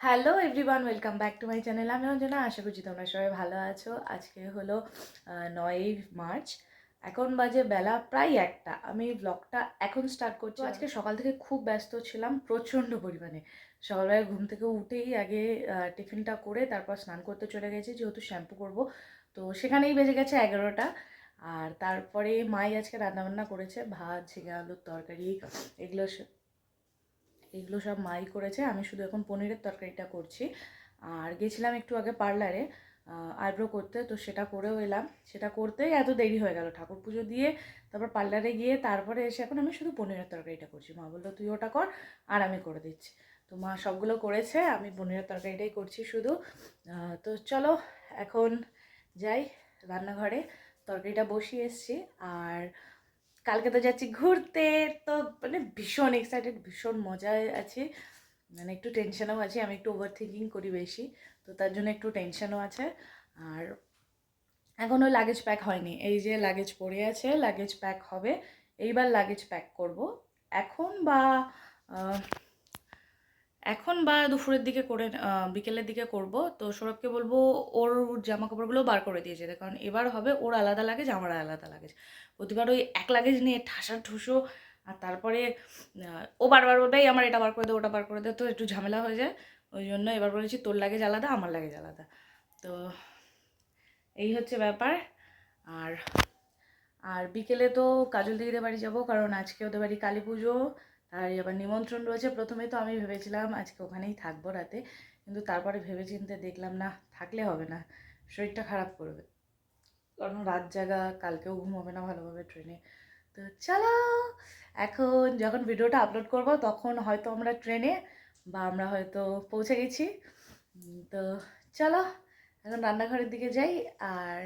Hello everyone welcome back to my channel আমি অঞ্জনা আশা করছি তোমরা সবাই ভালো আছো। আজকে হলো নয়ই মার্চ। এখন বাজে বেলা প্রায় একটা। আমি ব্লগটা এখন স্টার্ট করছি। আজকে সকাল থেকে খুব ব্যস্ত ছিলাম প্রচণ্ড পরিমাণে। সকালবেলা ঘুম থেকে উঠেই আগে টিফিনটা করে তারপর স্নান করতে চলে গেছি যেহেতু শ্যাম্পু করব। তো সেখানেই বেজে গেছে এগারোটা। আর তারপরে মাই আজকে রান্নাবান্না করেছে ভাত ঝিঙে আলুর তরকারি এগুলো এগুলো সব মাই করেছে। আমি শুধু এখন পনিরের তরকারিটা করছি। আর গেছিলাম একটু আগে পার্লারে আইব্রো করতে, তো সেটা করেও এলাম। সেটা করতেই এত দেরি হয়ে গেল ঠাকুর পুজো দিয়ে। তারপর পার্লারে গিয়ে তারপরে এসে এখন আমি শুধু পনিরের তরকারিটা করছি। মা বলল, তুই ওটা কর, আর আমি করে দিচ্ছি। তো মা সবগুলো করেছে, আমি পনিরের তরকারিটাই করছি শুধু। তো চলো, এখন যাই রান্নাঘরে। তরকারিটা বসিয়ে এসছি। আর কালকে তো যাচ্ছি ঘুরতে। তো মানে ভীষণ এক্সাইটেড ভীষণ মজায় আছি। মানে একটু টেনশনও আছে, আমি একটু ওভার থিঙ্কিং করি বেশি, তো তার জন্য একটু টেনশনও আছে। আর এখনও লাগেজ প্যাক হয়নি। এই যে লাগেজ পড়ে আছে লাগেজ প্যাক হবে। এইবার লাগেজ প্যাক করব। এখন বা এখন বা দুপুরের দিকে করে বিকেলের দিকে করব। তো সৌরভকে বলব, ওর জামা কাপড়গুলো বার করে দিয়ে যেতে। কারণ এবার হবে ওর আলাদা লাগেজ আমার আলাদা লাগেজ। প্রতিবার ওই এক লাগেজ নিয়ে ঠাসা ঠুসো, আর তারপরে ও বারবার "এই আমার এটা বার করে দে, ওটা বার করে দে। তো একটু ঝামেলা হয়ে যায়। ওই জন্য এবার বলেছি, তোর লাগেজ আলাদা, আমার লাগেজ আলাদা। তো এই হচ্ছে ব্যাপার। আর আর বিকেলে তো কাজল দিদিদের বাড়ি যাব, কারণ আজকে ওদের বাড়ি কালী পুজো। আর আবার নিমন্ত্রণ রয়েছে। প্রথমে তো আমি ভেবেছিলাম আজকে ওখানেই থাকব রাতে। কিন্তু তারপরে ভেবে চিন্তে দেখলাম, না, থাকলে হবে না। শরীরটা খারাপ করবে। কারণ রাত জাগা, কালকেও ঘুম হবে না ভালোভাবে ট্রেনে। তো চলো, এখন যখন ভিডিওটা আপলোড করব, তখন হয়তো আমরা ট্রেনে বা আমরা হয়তো পৌঁছে গেছি। তো চলো, এখন রান্নাঘরের দিকে যাই। আর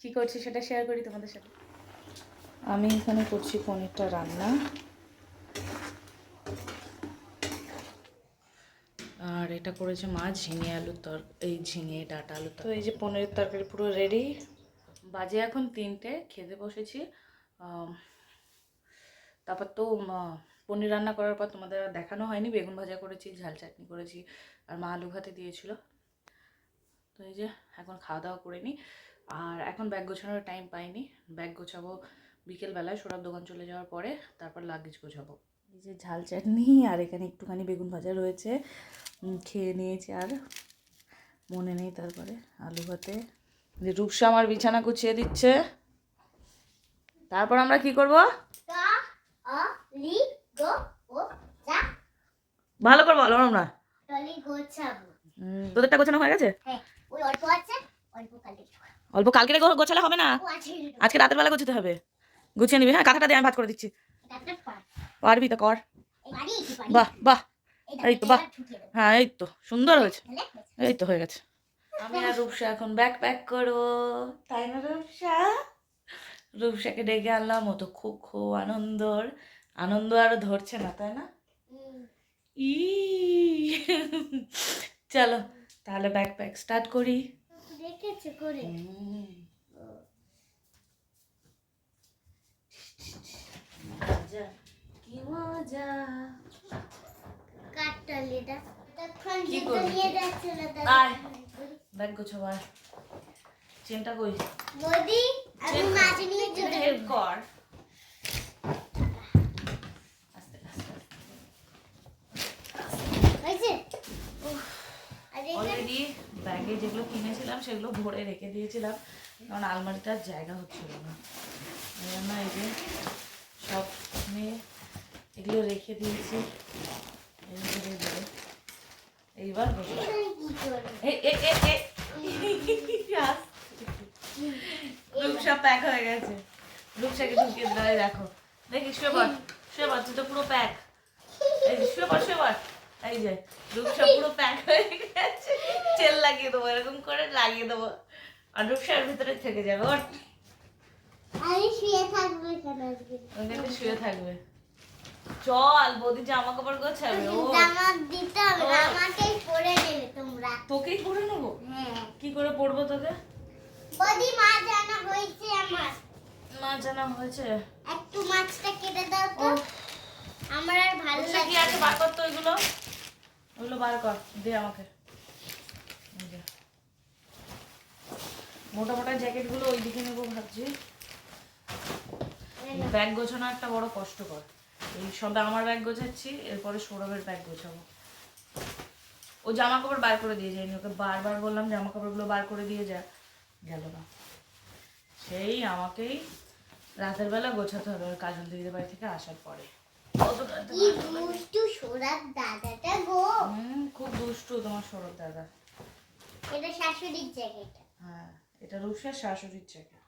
কি করছি সেটা শেয়ার করি তোমাদের সাথে। আমি এখানে করছি পনিরটা রান্না। আর এটা করেছে মা ঝিঙে আলুর তর এই ঝিঙে ডাটা আলু তো এই যে পনিরের তরকারি পুরো রেডি বাজে এখন তিনটে খেতে বসেছি। তারপর তো পনির রান্না করার পর তোমাদের আর দেখানো হয়নি। বেগুন ভাজা করেছি ঝাল চাটনি করেছি আর মা আলু ভাতে দিয়েছিল। তো এই যে এখন খাওয়া দাওয়া করে নিই আর এখন ব্যাগ গোছানোর টাইম পাইনি। ব্যাগ গোছাবো বিকেলবেলায় সৌরভ দোকান চলে যাওয়ার পরে তারপর লাগেজ গোছাবো। এই যে ঝাল চাটনি আর এখানে একটুখানি বেগুন ভাজা রয়েছে। খেয়ে নিয়েছি আর মনে নেই তারপরে আলু ভাতে। যে রূপসা আমার বিছানা গুছিয়ে দিচ্ছে। তারপর আমরা কি করব? ভালো করে বলো আমরা। গোছাবো তোদেরটা গোছানো হয়ে গেছে? হ্যাঁ অল্প কালকে গোছালে হবে না? আজকে রাতের বেলা গোছাতে হবে। গুছিয়ে নিবি হ্যাঁ? কাঁথাটা দিয়ে আমি ভাত করে দিচ্ছি। পারবি তো কর। বাহ বাহ। এই তো, বাহ। হ্যাঁ এই তো সুন্দর হয়েছে। এই তো হয়ে গেছে। আমি আর রূপসা এখন ব্যাগ প্যাক করব। তাই না রূপসা? রূপসাকে ডেকে আনলাম ও তো খুব খুব আনন্দর। আনন্দ আরও ধরছে না তাই না? ই। চলো তাহলে ব্যাগ প্যাক স্টার্ট করি। দেখেছ করে। মজা কি মজা। কি করবি? আয়। ব্যাগ গোছাবো আয়। চেনটা কই? বৌদি আমি মাছ নিয়ে জুতো হেল্প কর। আস্তে আস্তে হয়েছে? আর এখানে অলরেডি ব্যাগে যেগুলো কিনেছিলাম সেগুলো ভরে রেখে দিয়েছিলাম। কারণ আলমারিতে আর জায়গা হচ্ছিল না। এই এই যে সব নিয়ে এগুলো রেখে দিয়েছি। এইবার রূপসা প্যাক হয়ে গেছে। রূপসাকে ঢুকিয়ে দিলে দেখো। দেখি শুয়ে পড় শুয়ে পড় তুই তো পুরো প্যাক এই যে শুয়ে পড় শুয়ে পড় এই যে রূপসা পুরো প্যাক হয়ে গেছে। তেল লাগিয়ে দেবো এরকম করে লাগিয়ে দেবো। আর রূপসার ভিতরে থেকে যাবে ওর আমি শুয়ে থাকব শুয়ে থাকবে। চল বৌদি জামা কাপড় গোছাবে ও জামা দিতে হবে আমাকেই পরে নেবে তোমরা। তোকেই পরে নেব? হ্যাঁ। কি করে পরবো তোকে? বদি মা জানা হয়েছে আমার। মা জানা হয়েছে? একটু মাছটা কেটে দাও তো। আমার আর ভালো রূপসা কি লাগে আছে বার করতো ওইগুলো। ওগুলো বার কর দে আমাকে। মোটা মোটা জ্যাকেটগুলো ওইদিকে নেব ভাবছি। ব্যাগ গোছানো একটা বড় কষ্টকর। এই সবে আমার ব্যাগ গোছাচ্ছি এরপরে সৌরভের ব্যাগ গোছাবো। ও জামা কাপড় বার করে দিয়ে যায়নি ওকে বারবার বললাম জামা কাপড়গুলো বার করে দিয়ে যা। গেল না। সেই আমাকেই রাতের বেলা গোছাতে হবে ওর কাজল দিদির বাড়ি থেকে আসার পরে। খুব দুষ্টু তোমার সৌরভ দাদা। এটা শাশুড়ির জ্যাকেট হ্যাঁ এটা রূপসার শাশুড়ির জ্যাকেট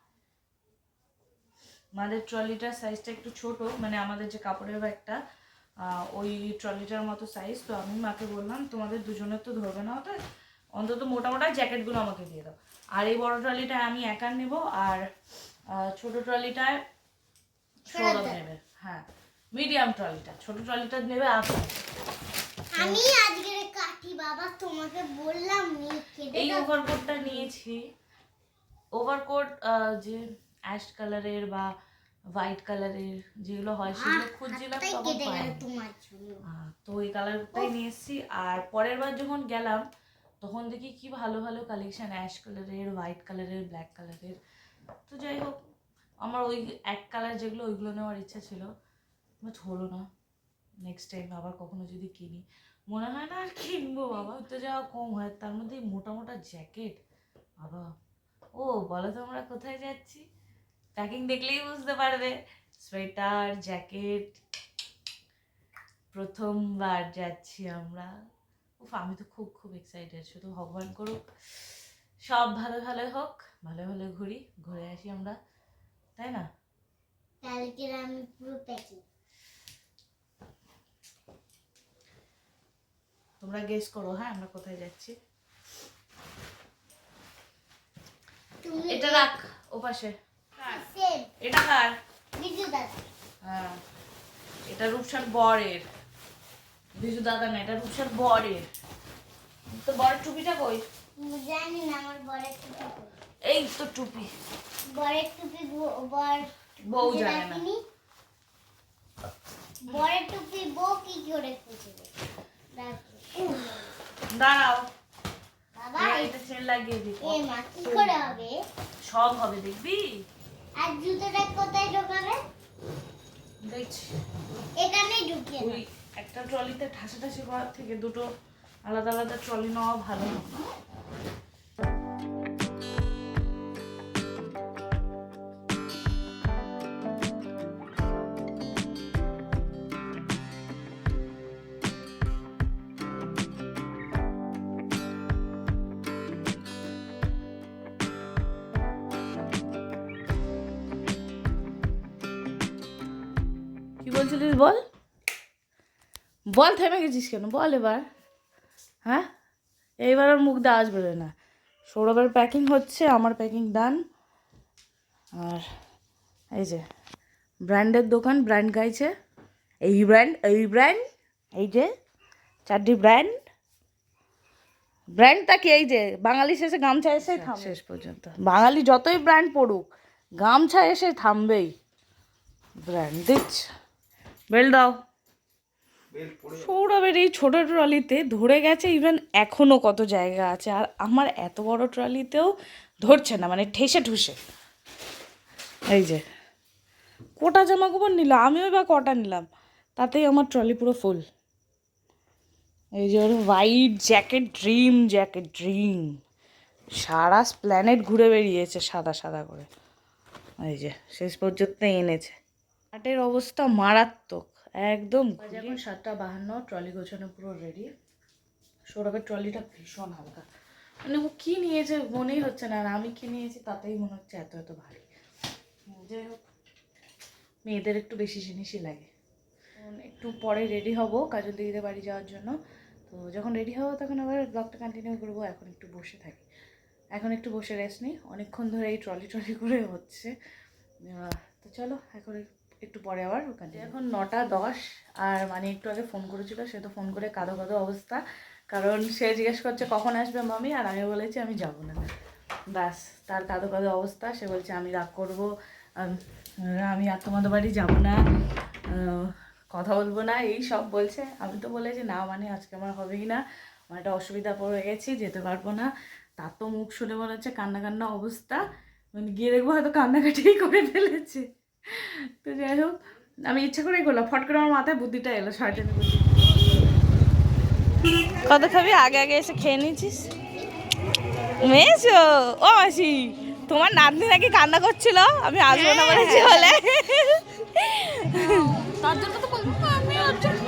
আমাদের ট্রলিটার সাইজটা একটু ছোট মানে আমাদের যে কাপড়ের ব্যাগটা ওই ট্রলিটার মতো সাইজ তো আমি মাকে বললাম তোমাদের দুজনের তো ধরবে না ওটা অন্তত মোটা মোটা জ্যাকেটগুলো আমাকে দিয়ে দাও। আর এই বড় ট্রলিটা আমি একা নেব আর ছোট ট্রলিটায় সৌরভ নেবে হ্যাঁ মিডিয়াম ট্রলিটা ছোট ট্রলিটা নেবে আপনি আমি আজকে কাটি বাবা তোমাকে বললাম নি এই। ওভারকোটটা নিয়েছি। ওভারকোট যে অ্যাশ কালারের বা হোয়াইট কালারের যেগুলো হয় সেগুলো খুঁজছিলাম তখন তো ওই কালারটাই নিয়ে এসেছি। আর পরের বার যখন গেলাম তখন দেখি কি ভালো ভালো কালেকশন অ্যাশ কালারের হোয়াইট কালারের ব্ল্যাক কালারের তো যাই হোক আমার ওই এক কালার যেগুলো ওইগুলো নেওয়ার ইচ্ছা ছিল। বাট হলো না। নেক্সট টাইম আবার কখনো যদি কিনি। মনে হয় না আর কিনবো বাবা তো যাওয়া কম হয়। তার মধ্যে মোটা মোটা জ্যাকেট বাবা। ও বলো তো আমরা কোথায় যাচ্ছি? প্যাকিং দেখলেই বুঝতে পারবে। সোয়েটার জ্যাকেট প্রথমবার যাচ্ছি আমরা। উফ আমি তো খুব খুব এক্সাইটেড শুধু ভগবান করুক। সব ভালো ভালো হোক ভালো ভালো ঘুরি ঘুরে আসি আমরা। তাই না? কালকে আমি পুরো প্যাকিং তোমরা গেস করো হ্যাঁ আমরা কোথায় যাচ্ছি? এটা রাখ ও পাশে এটা কার হ্যাঁ। এটা রূপসার বরের। বিজু দাদা না এটা রূপসার বরের। তো বরের টুপিটা কই? জানি না আমার বরের টুপি এই তো টুপি। বরের টুপি বর বউ জানে না। বরের টুপি বউ কি করে খুঁজবে দাঁড়াও। বাবা এটা চেন লাগিয়ে দিই এ মা কি করে হবে? সব হবে দেখবি? আর জুতোটা কোথায় ঢোকাবে? দেখছি। এখানেই ঢুকিয়ে ওই একটা ট্রলিতে ঠাসাঠাসি করার থেকে দুটো আলাদা আলাদা ট্রলি নেওয়া ভালো। কি বল? বল থেমে গেছিস কেন? বল এবার। হ্যাঁ? এইবার আর মুখ দিয়ে আওয়াজ বেরোয় না। সৌরভের প্যাকিং হচ্ছে আমার প্যাকিং ডান আর এই যে ব্র্যান্ডের দোকান ব্র্যান্ড গাইছে। এই ব্র্যান্ড এই ব্র্যান্ড এই যে চারটি ব্র্যান্ড। ব্র্যান্ডটা কি এই যে বাঙালি শেষে গামছা এসে থাম শেষ পর্যন্ত। বাঙালি যতই ব্র্যান্ড পড়ুক গামছা এসে থামবেই। ব্র্যান্ড দিচ্ছে বেল দাও। সৌরভের এই ছোটো ট্রলিতে ধরে গেছে ইভেন এখনও কত জায়গা আছে। আর আমার এত বড় ট্রলিতেও ধরছে না মানে ঠেসে ঠুসে। এই যে কোটা জামা কাপড় নিল? আমিও বা কটা নিলাম। তাতেই আমার ট্রলি পুরো ফুল এই যে ওর white jacket dream jacket dream সারা প্ল্যানেট ঘুরে বেরিয়েছে সাদা সাদা করে। এই যে শেষ পর্যন্ত এনেছে। হাটের অবস্থা মারাত্মক একদম এখন সাতটা বাহান্ন ট্রলি গোছানো পুরো রেডি সৌরভের ট্রলিটা ভীষণ হালকা। মানে ও কী নিয়েছে মনেই হচ্ছে না আর আমি কী নিয়েছি তাতেই মনে হচ্ছে এত এত ভারী। যাই হোক মেয়েদের একটু বেশি জিনিসই লাগে। একটু পরে রেডি হব কাজল দিদিদের বাড়ি যাওয়ার জন্য। তো যখন রেডি হব তখন আবার ব্লগটা কন্টিনিউ করব এখন একটু বসে থাকি। এখন একটু বসে রেস্ট নিই। অনেকক্ষণ ধরে এই ট্রলি ট্রলি করে হচ্ছে। তো চলো এখন একটু পরে আবার এখন নটা দশ আর মানে একটু আগে ফোন করেছিল সে তো ফোন করে কাঁদো কাঁদো অবস্থা। কারণ সে জিজ্ঞেস করছে কখন আসবে মামি আর আমি বলেছি আমি যাব না। ব্যাস তার কাঁদো কাঁদো অবস্থা। সে বলছে আমি রাগ করব। আম, আমি আর তোমাদের বাড়ি যাব না। কথা বলব না। এই সব বলছে। আমি তো বলেছি না মানে আজকে আমার হবেই না। আমার একটা অসুবিধা পড়ে গেছি যেতে পারব না। তার তো মুখ শুনে মনে হচ্ছে কান্না কান্না অবস্থা। মানে গিয়ে দেখব হয়তো কান্নাকাটিই করে ফেলেছে। তো যাই হোক আমি ইচ্ছা করেই করলাম ফট করে আমার মাথায় বুদ্ধিটা এলো শয়তানি বুদ্ধি। কত খাবি? আগে আগে এসে খেয়ে নিয়েছিস? মেয়েছো? ও মাসি তোমার নাতনি নাকি কান্না করছিল? আমি আসব না বলেছি বলে। ওর জন্য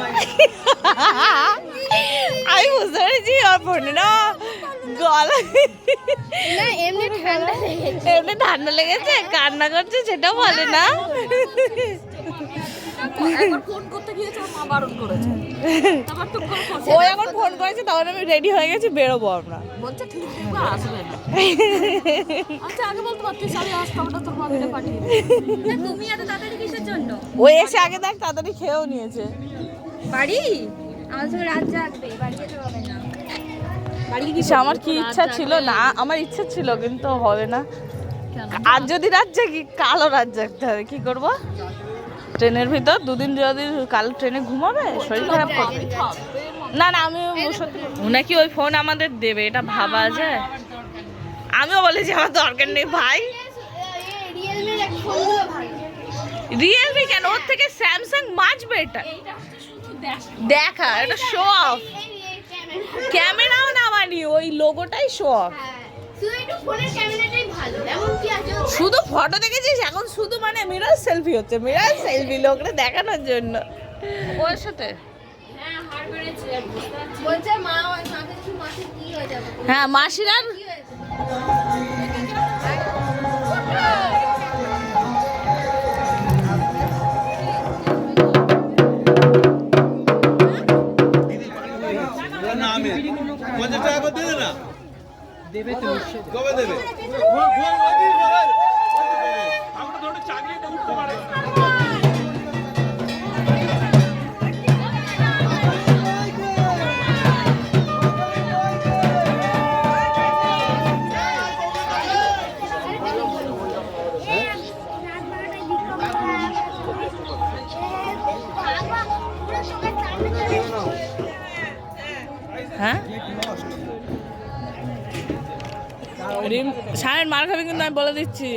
আমি বুঝতে পেরেছি ওর না? গলা। না এমনি ঠান্ডা লেগেছে। এমনি ঠান্ডা লেগেছে? কান্না করছে সেটা বলে না। ও এখন ফোন করেছে তখন আমি রেডি হয়ে গেছি বেরোবো আমরা। বলছে ঠিক ঠিক আসবে আচ্ছা আগে বলতে পারতিস আমি আসতাম তোর মাকে পাঠিয়ে তুমি এত তাড়াতাড়ি কিসের জন্য? ও এসে আগে দেখ তাড়াতাড়ি খেয়েও নিয়েছে। বাড়ি? আমার সঙ্গে রাত জাগবে বাড়ি যেতে হবে না। আমার কি ইচ্ছা ছিল? না, আমার ইচ্ছা ছিল, কিন্তু হবে না। আর যদি রাত জাগি কালও রাত জাগতে হবে, কি করব? ট্রেনের ভিতর, দুদিন যদি কাল ট্রেনে ঘুমাবে, শরীর খারাপ করবে। না না, আমি নাকি ওই ফোন আমাদের দেবে, এটা ভাবা যায় আমিও বলেছি আমার দরকার নেই, ভাই। রিয়েলমি কেন? ওর থেকে স্যামসাং বাঁচবে এটা। দেখা, এটা শো অফ ক্যামেরাও না মানি ওই লোগোটাই শো অফ হ্যাঁ শুধু একটু ফোনের ক্যামেরাটাই ভালো এমন কি আছে ওর? শুধু ফটো দেখেছিস? এখন শুধু মানে মিরর সেলফি হচ্ছে মিরর সেলফি লোকরা দেখানোর জন্য। ওর সাথে? হ্যাঁ হয়ে যাবে পঞ্চাশ টাকা করে দেবে না। দেবে তো। কবে দেবে? রিম সারের মার খাবে কিন্তু আমি বলে দিচ্ছি।